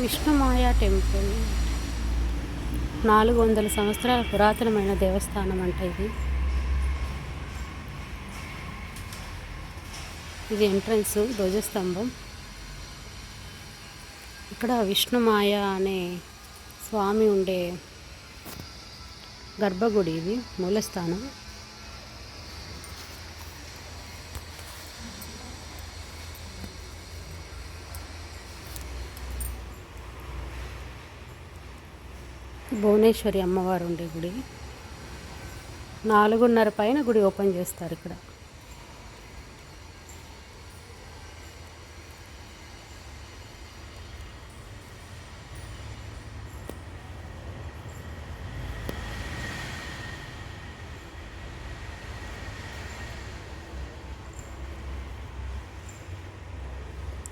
Vishnumaya temple. నాలుగు వందల సంవత్సరాల పురాతనమైన దేవస్థానం అంట ఇది. ఇది ఎంట్రన్స్ ధ్వజస్తంభం. ఇక్కడ విష్ణుమాయ అనే స్వామి ఉండే గర్భగుడి ఇది మూలస్థానం. భువనేశ్వరి అమ్మవారు ఉండే గుడి. నాలుగున్నర పైన గుడి ఓపెన్ చేస్తారు ఇక్కడ.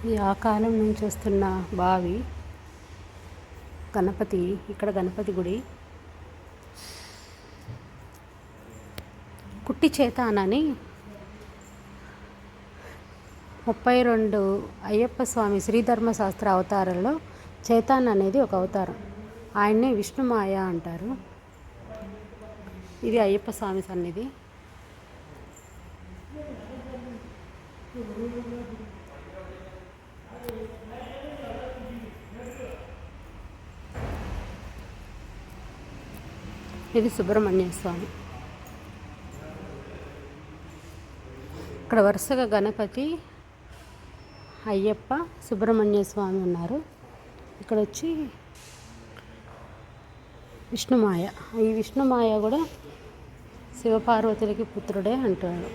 ఈ ఆ కాలం నుంచి వస్తున్న బావి గణపతి ఇక్కడ గణపతి గుడి. కుట్టి చేతానని ముప్పై రెండు అయ్యప్ప స్వామి శ్రీధర్మ శాస్త్ర అవతారంలో చేతాన్ అనేది ఒక అవతారం. ఆయన్నే విష్ణుమాయ అంటారు. ఇది అయ్యప్ప స్వామి సన్నిధి. ఇది సుబ్రహ్మణ్య స్వామి. ఇక్కడ వరుసగా గణపతి అయ్యప్ప సుబ్రహ్మణ్య స్వామి ఉన్నారు. ఇక్కడ వచ్చి విష్ణుమాయ. ఈ విష్ణుమాయ కూడా శివపార్వతులకి పుత్రుడే అంటాడు